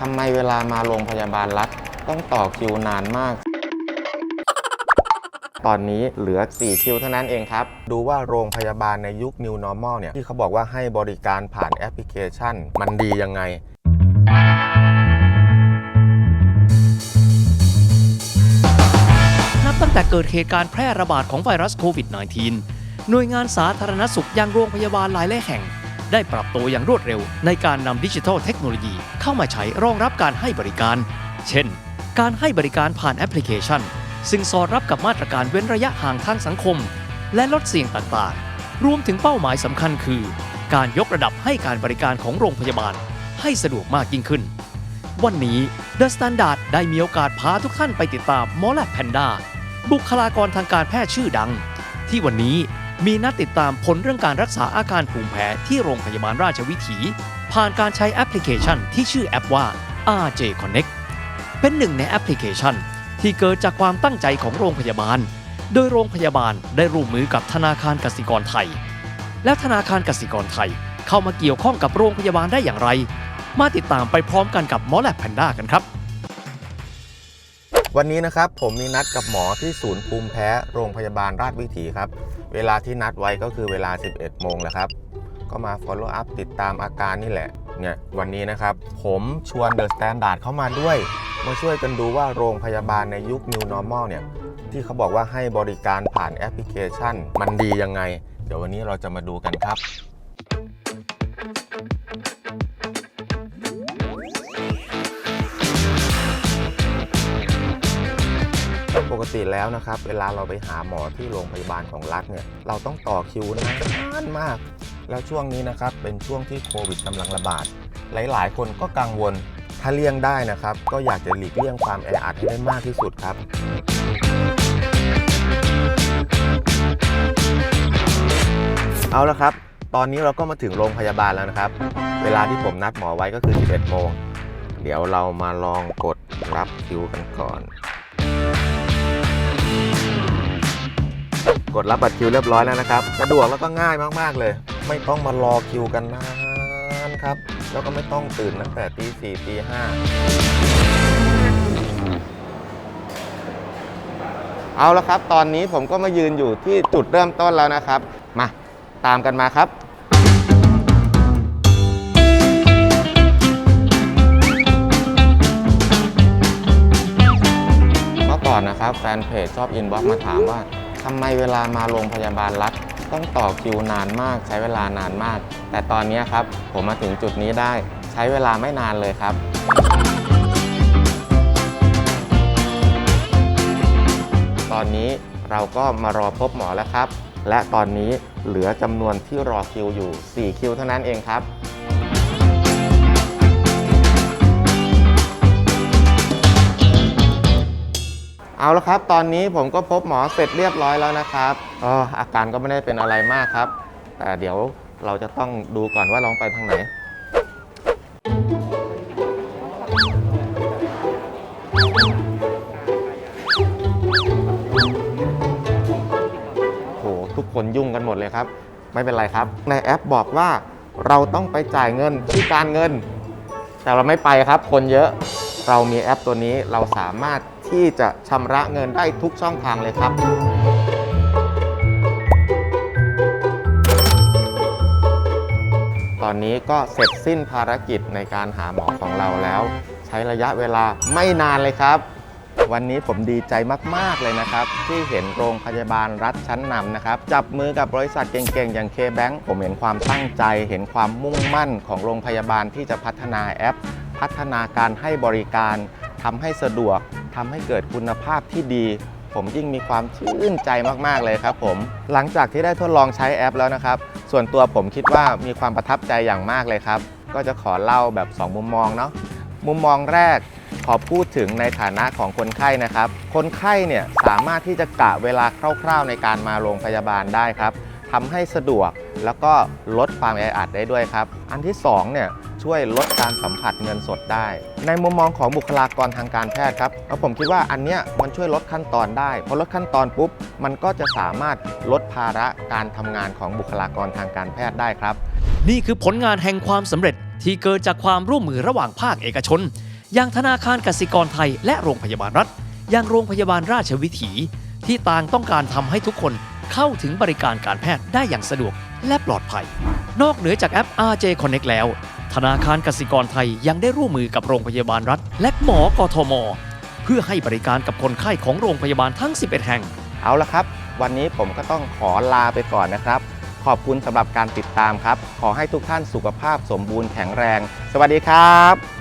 ทำไมเวลามาโรงพยาบาลรัฐ ต้องต่อคิวนานมาก ตอนนี้เหลือ 4 คิวเท่านั้นเองครับ ดูว่าโรงพยาบาลในยุค New Normal เนี่ย ที่เขาบอกว่าให้บริการผ่านแอปพลิเคชัน มันดียังไงนับตั้งแต่เกิดเหตุการณ์แพร่ระบาดของไวรัสโควิด -19 หน่วยงานสาธารณสุขยังโรงพยาบาลหลายแห่ง ได้ปรับตัวอย่างรวดเร็ว ในการนำดิจิทัลเทคโนโลยีเข้ามาใช้รองรับการให้บริการ เช่น การให้บริการผ่านแอปพลิเคชัน ซึ่งสอดรับกับมาตรการเว้นระยะห่างทางสังคม และลดเสี่ยงต่างๆ รวมถึงเป้าหมายสำคัญคือ การยกระดับให้การบริการของโรงพยาบาล ให้สะดวกมากยิ่งขึ้น วันนี้ The Standard ได้มีโอกาสพาทุกท่านไปติดตามหมอแลบแพนด้าบุคลากรทางการแพทย์ชื่อดัง ที่วันนี้ มีนัดติดตามผลเรื่องการรักษาอาการภูมิแพ้ที่โรงพยาบาลราชวิถี ผ่านการใช้แอปพลิเคชันที่ชื่อแอปว่า RJ Connect เป็นหนึ่งในแอปพลิเคชัน ที่เกิดจากความตั้งใจของโรงพยาบาล โดยโรงพยาบาลได้ร่วมมือกับธนาคารกสิกรไทย และธนาคารกสิกรไทย เข้ามาเกี่ยวข้องกับโรงพยาบาลได้อย่างไร มาติดตามไปพร้อมกันกับหมอแลบแพนด้ากันครับ วันนี้นะครับผมมีนัดกับหมอที่ศูนย์ภูมิแพ้โรงพยาบาลราชวิถีครับ เวลาที่นัดไว้ก็คือเวลา 11 โมงแหละครับ ก็มา follow up ติดตามอาการนี่แหละ เนี่ยวันนี้นะครับ ผมชวน The Standard เข้ามาด้วย มาช่วยกันดูว่าโรงพยาบาลในยุค New Normal เนี่ย ที่เขาบอกว่าให้บริการผ่านแอปพลิเคชัน มันดียังไง เดี๋ยววันนี้เราจะมาดูกันครับ ติแล้วนะครับ เวลาเราไปหาหมอที่โรงพยาบาลของรัฐเนี่ย เราต้องต่อคิวนานมาก แล้วช่วงนี้นะครับ เป็นช่วงที่โควิดกำลังระบาด หลายๆ คนก็กังวล ถ้าเลี่ยงได้นะครับ ก็อยากจะหลีกเลี่ยงความแออัดให้ได้มากที่สุดครับเอาละครับ ตอนนี้เราก็มาถึงโรงพยาบาลแล้วนะครับ เวลาที่ผมนัดหมอไว้ก็คือ 11 โมง เดี๋ยวเรามาลองกดรับคิวกันก่อน กดรับบัตรคิวเรียบร้อยแล้วนะครับ สะดวกแล้วก็ง่ายมากๆเลย ไม่ต้องมารอคิวกันนานครับ แล้วก็ไม่ต้องตื่นตั้งแต่ตีสี่ตีห้าเอาละครับ ตอนนี้ผมก็มายืนอยู่ที่จุดเริ่มต้นแล้วนะครับ มาตามกันมาครับเมื่อก่อนนะครับ แฟนเพจชอบอินบ็อกมาถามว่า ทำไมเวลามาโรงพยาบาลรัฐต้องต่อคิวนานมาก ใช้เวลานานมาก แต่ตอนนี้ครับ ผมมาถึงจุดนี้ได้ใช้เวลาไม่นานเลยครับ ตอนนี้เราก็มารอพบหมอแล้วครับ และตอนนี้เหลือจำนวนที่รอคิวอยู่ 4 คิวเท่านั้นเองครับ เอาละครับ ตอนนี้ผมก็พบหมอเสร็จเรียบร้อยแล้วนะครับอออาการก็ไม่ได้เป็นอะไรมากครับ แต่เดี๋ยวเราจะต้องดูก่อนว่าลองไปทางไหน โห ทุกคนยุ่งกันหมดเลยครับ ไม่เป็นไรครับ ในแอปบอกว่าเราต้องไปจ่ายเงินที่การเงิน แต่เราไม่ไปครับ คนเยอะ เรามีแอปตัวนี้เราสามารถ ที่จะชำระเงินได้ทุกช่องทางเลยครับ ตอนนี้ก็เสร็จสิ้นภารกิจในการหาหมอของเราแล้ว ใช้ระยะเวลาไม่นานเลยครับวันนี้ผมดีใจมาก ๆ เลยนะครับ ที่เห็นโรงพยาบาลรัฐชั้นนำนะครับ จับมือกับบริษัทเก่ง ๆ อย่าง K-Bank ผมเห็นความตั้งใจ เห็นความมุ่งมั่นของโรงพยาบาลที่จะพัฒนาแอป พัฒนาการให้บริการทำให้สะดวก ทำให้เกิดคุณภาพที่ดี ผมยิ่งมีความชื่นใจมากๆเลยครับผมหลังจากที่ได้ทดลองใช้แอปแล้วนะครับ ส่วนตัวผมคิดว่ามีความประทับใจอย่างมากเลยครับ ก็จะขอเล่าแบบ 2 มุมมองเนาะมุมมองแรกขอพูดถึงในฐานะของคนไข้นะครับ คนไข้เนี่ยสามารถที่จะกะเวลาคร่าวๆในการมาโรงพยาบาลได้ครับทำให้สะดวกแล้วก็ลดความแออัดได้ด้วยครับ อันที่สองเนี่ย ช่วยลดการสัมผัสเงินสดได้ ในมุมมองของบุคลากรทางการแพทย์ครับแล้วผมคิดว่าอันเนี้ยมันช่วยลดขั้นตอนได้พอลดขั้นตอนปุ๊บมันก็จะสามารถลดภาระการทำงานของบุคลากรทางการแพทย์ได้ครับ นี่คือผลงานแห่งความสำเร็จที่เกิดจากความร่วมมือระหว่างภาคเอกชน อย่างธนาคารกสิกรไทย และโรงพยาบาลรัฐ อย่างโรงพยาบาลราชวิถี ที่ต่างต้องการทำให้ทุกคนเข้าถึงบริการการแพทย์ได้อย่างสะดวก และปลอดภัย นอกเหนือจากแอป RJ Connect แล้ว ธนาคารกสิกรไทยยังได้ร่วมมือกับโรงพยาบาลรัฐ และหมอกทม เพื่อให้บริการกับคนไข้ของโรงพยาบาลทั้ง 11 แห่ง เอาละครับ วันนี้ผมก็ต้องขอลาไปก่อนนะครับ ขอบคุณสำหรับการติดตามครับ ขอให้ทุกท่านสุขภาพสมบูรณ์แข็งแรง สวัสดีครับ